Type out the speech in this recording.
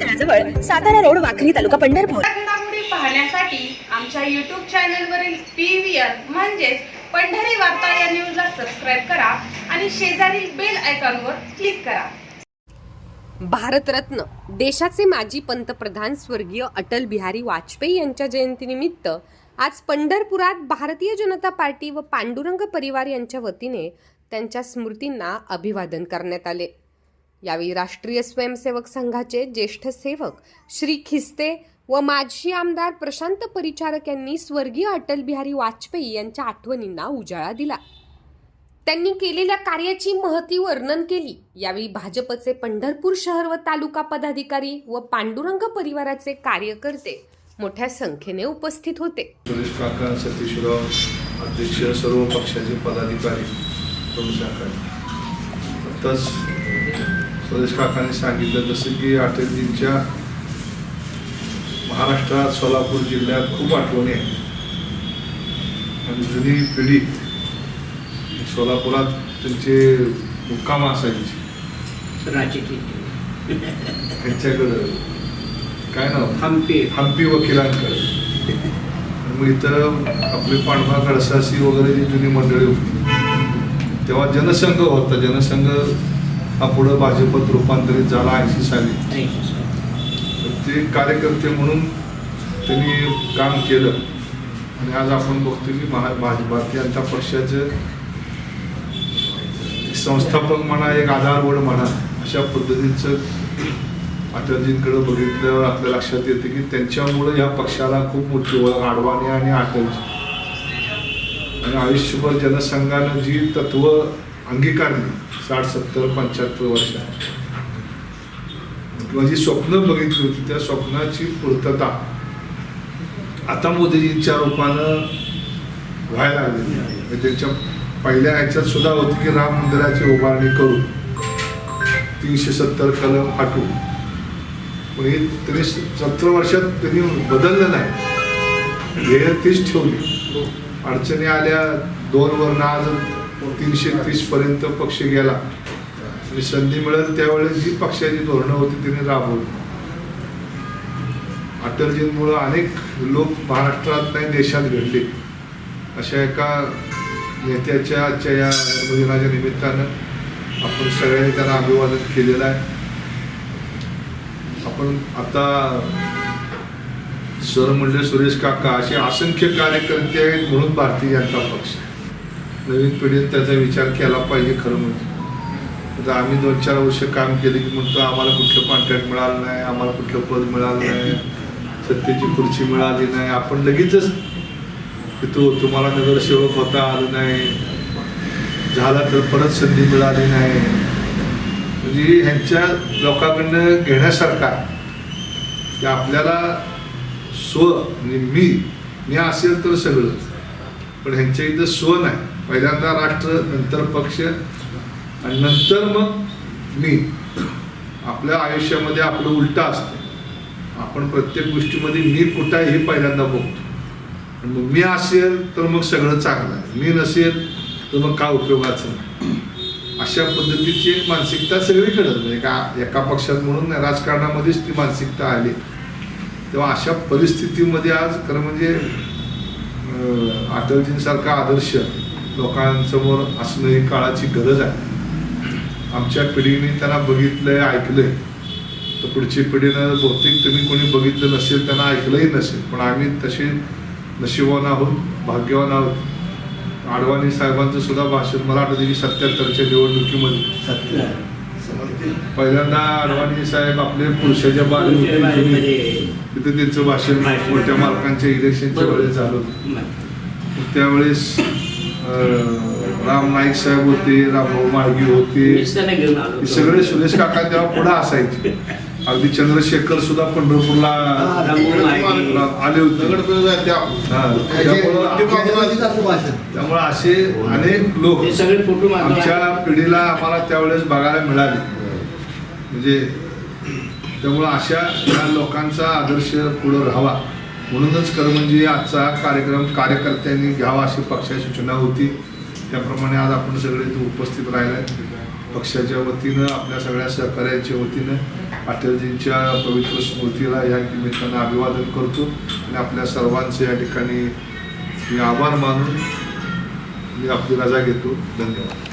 तळाजवळ Satara road Wakhari तालुका पंढरपूर. पाहण्यासाठी आमच्या YouTube चॅनलवरील पी व्ही आर म्हणजेच पंढरी वार्ता या न्यूजला सबस्क्राईब करा आणि शेजारील बेल आयकॉनवर क्लिक करा. भारतरत्न देशाचे माजी पंतप्रधान स्वर्गीय अटल बिहारी वाजपेयी यांच्या जयंतीनिमित्त आज पंढरपुरात भारतीय जनता पार्टी व पांडुरंग परिवार यांच्या वतीने त्यांच्या स्मृतींना अभिवादन करण्यात आले. यावेळी राष्ट्रीय स्वयंसेवक संघाचे ज्येष्ठ सेवक श्री खिस्ते व माजी आमदार प्रशांत परिचारक यांनी स्वर्गीय अटल बिहारी वाजपेयी यांच्या आठवणींना उजाळा दिला. त्यांनी केलेल्या कार्याची महती वर्णन केली. यावेळी भाजपचे पंढरपूर शहर व तालुका पदाधिकारी व पांडुरंग परिवाराचे कार्यकर्ते मोठ्या संख्येने उपस्थित होते. सुरेश काका सतीशराव अध्यक्ष सर्व पक्षाचे पदाधिकारी प्रमुख आत्ताच सुरेश काकांनी सांगितलं जसं की अटलजींच्या महाराष्ट्रात सोलापूर जिल्ह्यात खूप आठवणी आहेत. आणि जुनी पिढी सोलापुरात त्यांचे मुक्काम असायचे. त्यांच्याकडं काय नाव? हम्पी हम्पी वकिलांकडे मग इथं आपले पांडवा खडसासी वगैरे जी जुनी मंडळी होती तेव्हा जनसंघ होता. जनसंघ हा पुढं भाजपत रूपांतरित झाला ऐंशी साली. ते कार्यकर्ते म्हणून त्यांनी काम केलं. आणि आज आपण बघतो की महा भारतीय जनता पक्षाचं संस्थापक म्हणा एक आधारवड म्हणा अशा पद्धतीचं अटलजींकडे बघितल्यावर आपल्या लक्षात येते की त्यांच्यामुळे या पक्षाला खूप मोठी ओळख आडवाणी आणि अटलजी आणि आयुष्यभर जनसंघानं जी तत्व अंगीकारली साठ सत्तर पंच्याहत्तर वर्षात किंवा जी स्वप्न बघितली होती. त्या स्वप्नाची पूर्तता आता मोदीजींच्या रूपानं व्हायला आलेली आहे. म्हणजे त्यांच्या पहिल्या ह्याच्यात सुद्धा होती की राम मंदिराची उभारणी करू तीनशे सत्तर कलम फाटू पण हे म्हणजे त्यांनी सत्तर वर्षात त्यांनी बदललं नाही. ध्येय तीच ठेवली. अडचणी आल्या दोन वर्ण आज तीनशे तीस पर्यंत पक्ष गेला. आणि संधी मिळेल त्यावेळेस जी पक्षाची धोरणं होती तिने राबवली. अटलजींमुळं अनेक लोक महाराष्ट्रात नाही देशात घडले. अशा एका नेत्याच्या आजच्या या दिनाच्या निमित्तानं आपण सगळ्यांनी त्यांना अभिवादन केलेलं आहे. आपण आता सर म्हणजे सुरेश काका असे असंख्य कार्यकर्ते आहेत म्हणून भारतीय जनता पक्ष. नवीन पिढीत त्याचा विचार केला पाहिजे खरं म्हणजे. आता आम्ही दोन चार वर्ष काम केले की म्हणतो आम्हाला कुठलं कॉन्ट्रॅक्ट मिळालं नाही आम्हाला कुठलं पद मिळालं नाही सत्तेची खुर्ची मिळाली नाही. आपण लगेचच की तो तुम्हाला नगरसेवक होता आलं नाही. झाला तर परत संधी मिळाली नाही. म्हणजे ह्यांच्या लोकांकडनं घेण्यासारखा की आपल्याला स्व म्हणजे मी मी असेल तर सगळं. पण ह्यांच्या इथं स्व नाही. पहिल्यांदा राष्ट्र नंतर पक्ष आणि नंतर मग मी. आपल्या आयुष्यामध्ये आपलं उलटं असतं. आपण प्रत्येक गोष्टीमध्ये मी कुठं आहे हे पहिल्यांदा बघतो. मग मी असेल तर मग सगळं चांगलं आहे. मी नसेल तर मग काय उपयोगाचं अशा पद्धतीची एक मानसिकता सगळीकडे म्हणजे का एका पक्षात म्हणून राजकारणामध्येच ती मानसिकता आली. तेव्हा अशा परिस्थितीमध्ये आज खरं म्हणजे अटलजींसारखा आदर्श लोकांसमोर असणं ही काळाची गरज आहे. आमच्या पिढीने त्यांना बघितलंय ऐकलंय. तर पुढची पिढीनं बहुतेक तुम्ही कोणी बघितलं नसेल त्यांना ऐकलंही नसेल. पण आम्ही तसे नशिबवान आहोत भाग्यवान आहोत. आडवाणी साहेबांचं सुद्धा भाषण मला आठवतं की सत्याहत्तरच्या निवडणुकीमध्ये. पहिल्यांदा अडवाणी साहेब आपले पुरुषाच्या बाजू होते. जुनी. तिथे त्यांचं भाषण मोठ्या मालकांच्या इलेक्शनच्या वेळेस झालं त्यावेळेस राम नाईक साहेब होते रामभाऊ माळगी होते. हे सगळे सुरेश काका तेव्हा पुढे असायचे. अगदी चंद्रशेखर सुद्धा पंढरपूरला आले होते. हा, त्यामुळं त्यामुळे असे अनेक लोक हे सगळे फोटो आमच्या पिढीला आम्हाला त्यावेळेस बघायला मिळाले. म्हणजे त्यामुळं अशा या लोकांचा आदर्श पुढं राहावा. म्हणूनच खरं म्हणजे आजचा कार्यक्रम कार्यकर्त्यांनी घ्यावा अशी पक्षाची सूचना होती. त्याप्रमाणे आज आपण सगळे इथे उपस्थित राहिलाय. पक्षाच्या वतीनं आपल्या सगळ्या सहकार्याच्या वतीनं अटलजींच्या पवित्र स्मृतीला या निमित्तानं अभिवादन करतो. आणि आपल्या सर्वांचे या ठिकाणी मी आभार मानून मी आपली रजा घेतो. धन्यवाद.